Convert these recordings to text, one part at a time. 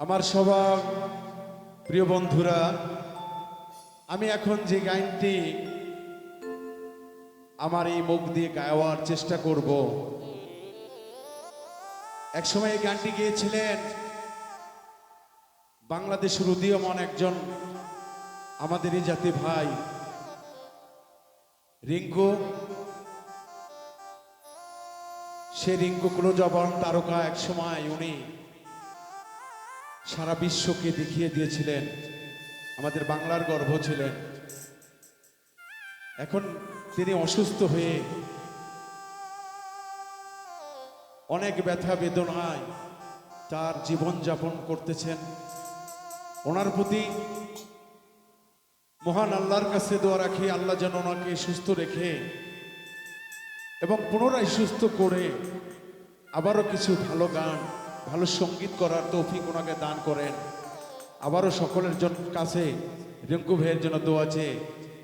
আমার সবার প্রিয় বন্ধুরা, আমি এখন যে গানটি আমার এই মুখ দিয়ে গাওয়ার চেষ্টা করব, একসময় এই গানটি গিয়েছিলেন বাংলাদেশের উদীয়মান একজন আমাদেরই জাতি ভাই, রিঙ্কু। সে রিঙ্কু কুলজবন তারকা একসময় উনি সারা বিশ্বকে দেখিয়ে দিয়েছিলেন। আমাদের বাংলার গর্ভ ছিলেন। এখন তিনি অসুস্থ হয়ে অনেক ব্যথা বেদনায় তার জীবন যাপন করতেছেন। ওনার প্রতি মহান আল্লাহর কাছে দোয়া রাখি, আল্লাহ যেন ওনাকে সুস্থ রেখে এবং পুনরায় সুস্থ করে আবারও কিছু ভালো গান ভালো সংগীত করার তৌফিক ওনাকে দান করেন। আবারও সকলের জন্য কাছে রিঙ্কু ভাইয়ের জন্য দোয়া আছে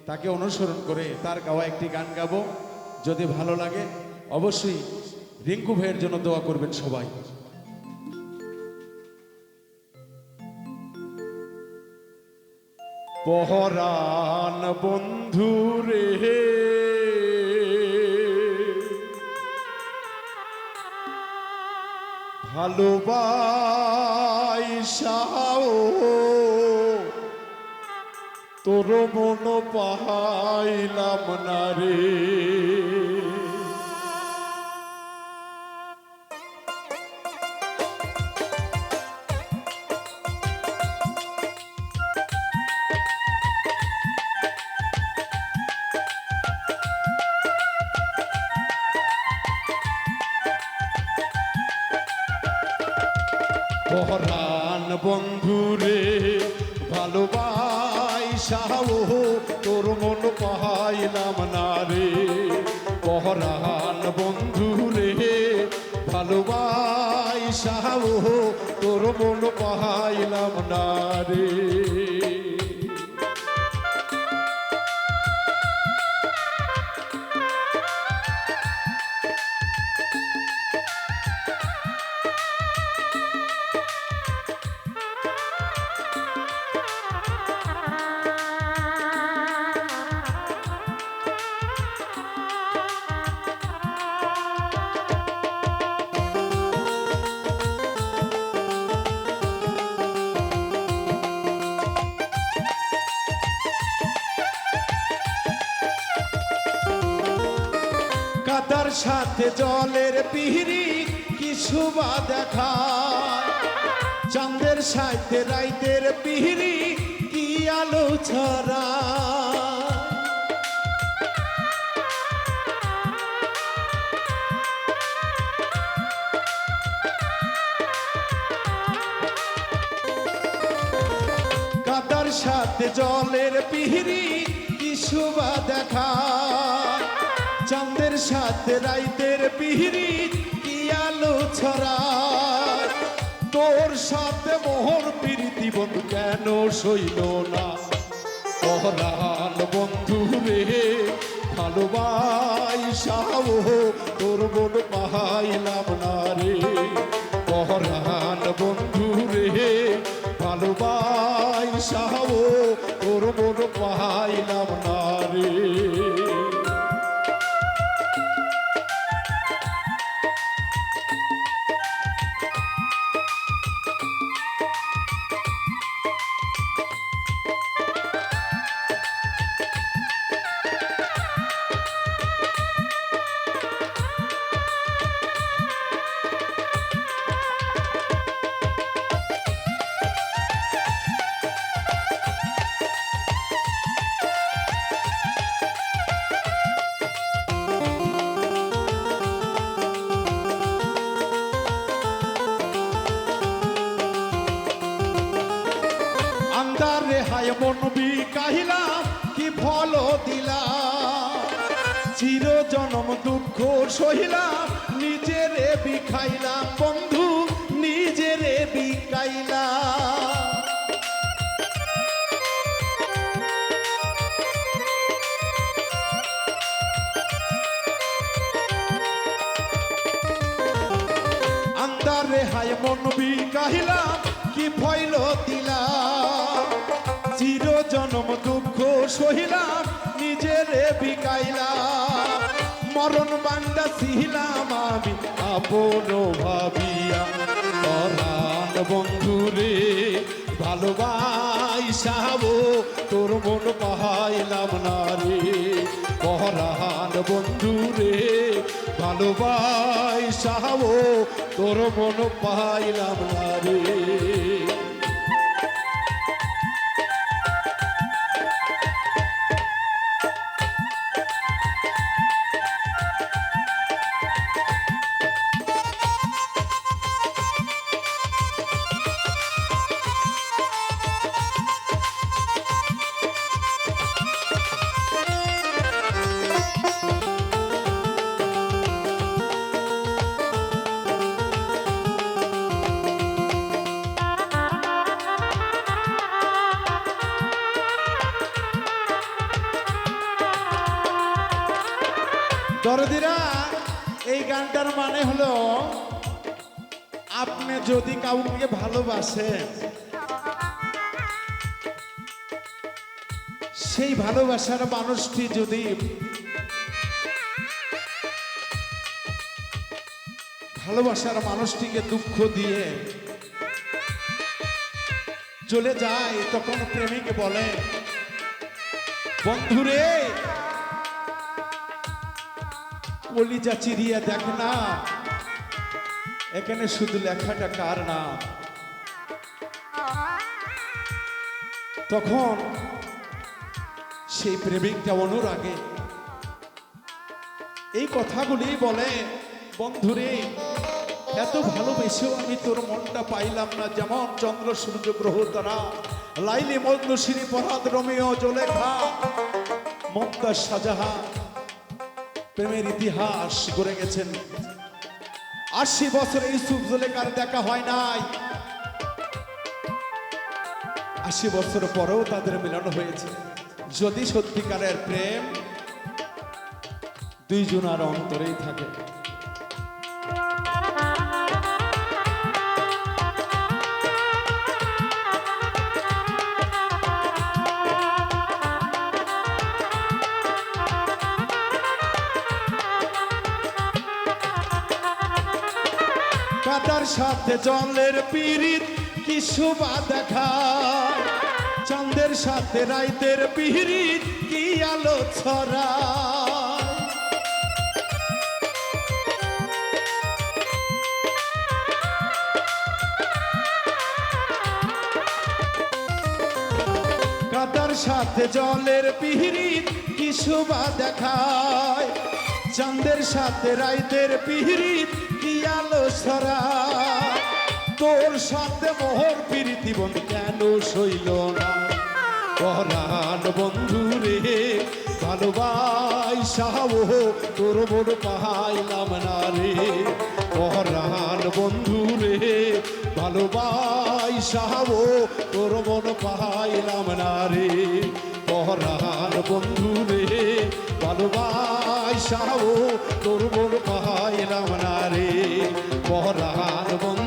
তাকে অনুসরণ করে তার গাওয়া একটি গান গাবো। যদি ভালো লাগে, অবশ্যই রিঙ্কু ভাইয়ের জন্য দোয়া করবেন সবাই। পহরান বন্ধু রে। ভালোবাসাও তোর মন পাহাইলাম না রে। পহরান বন্ধুরে ভালোবাসাও তোর মন পাইলাম না রে। পহরান বন্ধুরে ভালোবাসাও তোর মন পাইলাম না রে। সাথে জলের পিহরি কি শোভা দেখায় চাঁদের সাথে রাইতের পিহরি কি আলো ছড়া। কাদার সাথে জলের পিহরি কি শোভা দেখায় সাথে রাইতের পিহরি কি আলো ছড়ায়? তোর সাথে মোহর প্রীতি বন্ধু কেন সইল না? পহরান বন্ধু রে ভালোবাসাও তোর মন পাহাইলাম না রে। পহরান বন্ধু রে ভালোবাসাও তোর মন পাহাইলাম না রে। হায় মন কাহিলাম কি ফল দিলাম চির জনম দুঃখ সহিলাম নিজেরে বিখাইলাম বন্ধু, নিজেরে বিকাইলাম আন্দারে হায় মন কাহিলাম কি ফইল দিলাম সহিলাম নিজেরে বিকাইলাম মরণ বান্দা ছিলাম আমি আপন ভাবিয়া। পরাণ বন্ধুরে ভালোবাইসাবো তোর মন পাইলাম না রে। পরাণ বন্ধুরে ভালোবাইসাবো তোর মন পাইলাম না রে। দরদিরা এই গানটার মানে হলো, আপনি যদি কাউকে ভালোবাসেন, সেই ভালোবাসার মানুষটি যদি ভালোবাসার মানুষটিকে দুঃখ দিয়ে চলে যায়, তখন প্রেমিক বলে, বন্ধুরে কলিজা চিরিয়া দেখ না। এখানে শুধু লেখাটা কার নাম? তখন সেই প্রেমিকটা অনুরাগে, এই কথাগুলি বলে, বন্ধুরে, এত ভালোবেসেও আমি তোর মনটা পাইলাম না। যেমন চন্দ্র, সূর্য, গ্রহ, তারা, লাইলি মজনু পরাদ রমিও, জলেখা, মমতাজ শাহজাহান প্রেমের ইতিহাস গড়ে গেছেন। আশি বছরে ইউসুফ জুলেকার দেখা হয় নাই। আশি বছর পরেও তাদের মিলন হয়েছে। যদি সত্যিকারের প্রেম দুইজনার অন্তরেই থাকে। কাটার সাথে জলের পিরিত কি শোভা দেখায়? চাঁদের সাথে রাইতের পিরিত কি আলো ছড়ায়? কাটার সাথে জলের পিহিরিত কি শোভা দেখায়? চাঁদের সাথে রাইতের পিহিরিত কি আলো ছড়ায় তোর সাথে মোহর পিরিতি বন্ধু কেন সইল না? পরাণ বন্ধু রে ভালোবাইসাও তোর মন পাইলাম না রে। পরাণ বন্ধু রে ভালোবাইসাও তোর মন পাইলাম না রে। পরাণ বন্ধু রে ভালোবাসাও তোর মন পাহায় রামনারে পরার বন্ধ